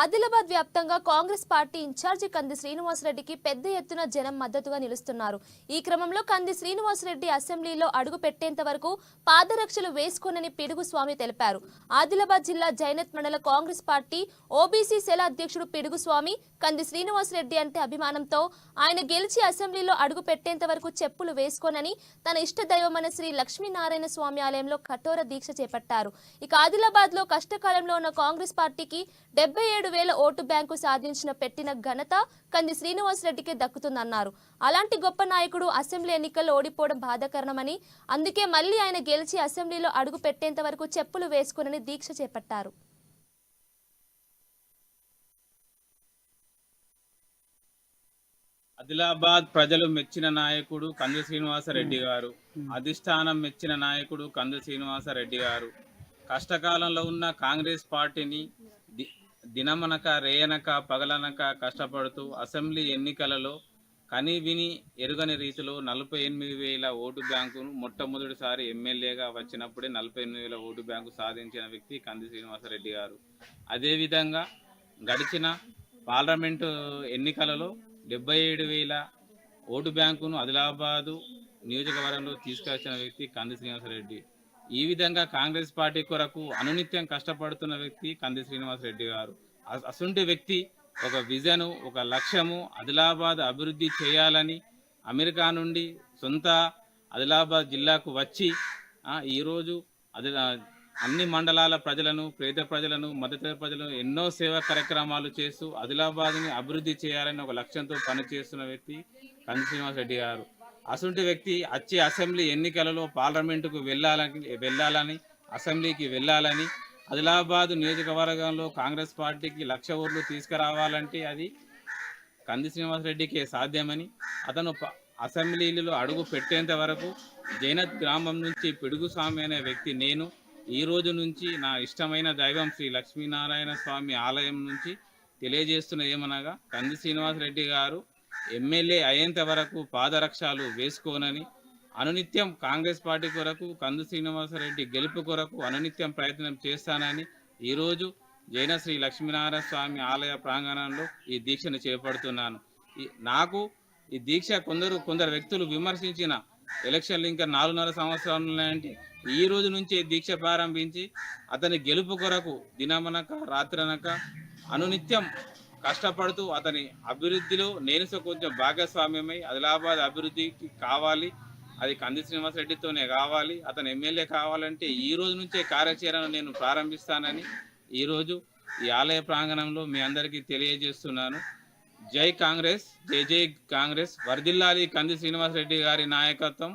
ఆదిలాబాద్ వ్యాప్తంగా Congress party incharge కంది శ్రీనివాసరెడ్డికి పెద్ద ఎత్తున జనం మద్దతుగా నిలుస్తున్నారు. ఈ క్రమంలో కంది శ్రీనివాసరెడ్డి అసెంబ్లీలో అడుగు పెట్టేంత వరకు పాదరక్షలు వేసుకోనని పిడుగు స్వామి తెలిపారు. ఆదిలాబాద్ జిల్లా జైనత్ మండల కాంగ్రెస్ పార్టీ ఓబీసీ సెల అధ్యక్షుడు పిడుగు స్వామి కంది శ్రీనివాసరెడ్డి అంటే అభిమానంతో ఆయన గెలిచి అసెంబ్లీలో అడుగు పెట్టేంత వరకు చెప్పులు వేసుకోనని తన ఇష్ట దైవమైన శ్రీ లక్ష్మీనారాయణ స్వామి ఆలయంలో కఠోర దీక్ష చేపట్టారు. ఇక ఆదిలాబాద్లో కష్టకాలంలో ఉన్న కాంగ్రెస్ పార్టీకి డెబ్బై పదిహేడు వేల ఓటు బ్యాంకు సాధించిన పెట్టిన ఘనత కంది శ్రీనివాసరెడ్డికే దక్కుతుందన్నారు. అలాంటి గొప్ప నాయకుడు అసెంబ్లీ ఎన్నికల్లో ఓడిపోవడం బాధాకరణమని అందుకే మళ్ళీ ఆయన గెలిచి అసెంబ్లీలో అడుగు పెట్టేంత వరకు చెప్పులు వేసుకునని దీక్ష చేపట్టారు. ఆదిలాబాద్ ప్రజలు మెచ్చిన నాయకుడు కందు శ్రీనివాసరెడ్డి గారు అధిష్టానం మెచ్చిన నాయకుడు కందు శ్రీనివాసరెడ్డి గారు. కష్టకాలంలో ఉన్న కాంగ్రెస్ పార్టీని దినమనక రేయనక పగలనక కష్టపడుతూ అసెంబ్లీ ఎన్నికలలో కని విని ఎరుగని రీతిలో నలభై ఎనిమిది వేల ఓటు బ్యాంకును మొట్టమొదటిసారి ఎమ్మెల్యేగా వచ్చినప్పుడే నలభై ఎనిమిది వేల ఓటు బ్యాంకు సాధించిన వ్యక్తి కంది శ్రీనివాసరెడ్డి గారు. అదేవిధంగా గడిచిన పార్లమెంటు ఎన్నికలలో డెబ్బై ఏడు వేల ఓటు బ్యాంకును ఆదిలాబాదు నియోజకవర్గంలో తీసుకొచ్చిన వ్యక్తి కంది శ్రీనివాసరెడ్డి. ఈ విధంగా కాంగ్రెస్ పార్టీ కొరకు అనునిత్యం కష్టపడుతున్న వ్యక్తి కంది శ్రీనివాసరెడ్డి గారు. అ- అసుంటి వ్యక్తి ఒక విజను ఒక లక్ష్యము ఆదిలాబాద్ అభివృద్ధి చేయాలని అమెరికా నుండి సొంత ఆదిలాబాద్ జిల్లాకు వచ్చి ఈరోజు అది అన్ని మండలాల ప్రజలను పేద ప్రజలను మధ్యతరగతి ప్రజలను ఎన్నో సేవా కార్యక్రమాలు చేస్తూ ఆదిలాబాద్ని అభివృద్ధి చేయాలని ఒక లక్ష్యంతో పనిచేస్తున్న వ్యక్తి కంది శ్రీనివాసరెడ్డి గారు. అసంటి వ్యక్తి వచ్చే అసెంబ్లీ ఎన్నికలలో పార్లమెంటుకు వెళ్ళాలని వెళ్ళాలని అసెంబ్లీకి వెళ్ళాలని ఆదిలాబాద్ నియోజకవర్గంలో కాంగ్రెస్ పార్టీకి లక్ష ఓట్లు తీసుకురావాలంటే అది కంది శ్రీనివాసరెడ్డికే సాధ్యమని అతను ప- అసెంబ్లీలో అడుగు పెట్టేంత వరకు జైనత్ గ్రామం నుంచి పిడుగు స్వామి అనే వ్యక్తి నేను. ఈ రోజు నుంచి నా ఇష్టమైన దైవం శ్రీ లక్ష్మీనారాయణ స్వామి ఆలయం నుంచి తెలియజేస్తున్న ఏమనగా కంది శ్రీనివాసరెడ్డి గారు ఎమ్మెల్యే అయ్యేంత వరకు పాదరక్షాలు వేసుకోనని అనునిత్యం కాంగ్రెస్ పార్టీ కొరకు కందు శ్రీనివాసరెడ్డి గెలుపు కొరకు అనునిత్యం ప్రయత్నం చేస్తానని ఈరోజు జైన శ్రీ లక్ష్మీనారాయణ స్వామి ఆలయ ప్రాంగణంలో ఈ దీక్షను చేపడుతున్నాను. ఈ నాకు ఈ దీక్ష కొందరు కొందరు వ్యక్తులు విమర్శించిన ఎలక్షన్లు ఇంకా నాలుగున్నర సంవత్సరాలు ఉన్నాయంటే ఈ రోజు నుంచే దీక్ష ప్రారంభించి అతని గెలుపు కొరకు దినమనక రాత్రనక అనునిత్యం కష్టపడుతూ అతని అభివృద్ధిలో నేను కొంచెం భాగస్వామ్యమై ఆదిలాబాద్ అభివృద్ధికి కావాలి. అది కంది శ్రీనివాసరెడ్డితోనే కావాలి. అతను ఎమ్మెల్యే కావాలంటే ఈ రోజు నుంచే కార్యాచరణ నేను ప్రారంభిస్తానని ఈరోజు ఈ ఆలయ ప్రాంగణంలో మీ అందరికీ తెలియజేస్తున్నాను. జై కాంగ్రెస్ జై జై కాంగ్రెస్. వర్ధిల్లాలి కంది శ్రీనివాసరెడ్డి గారి నాయకత్వం.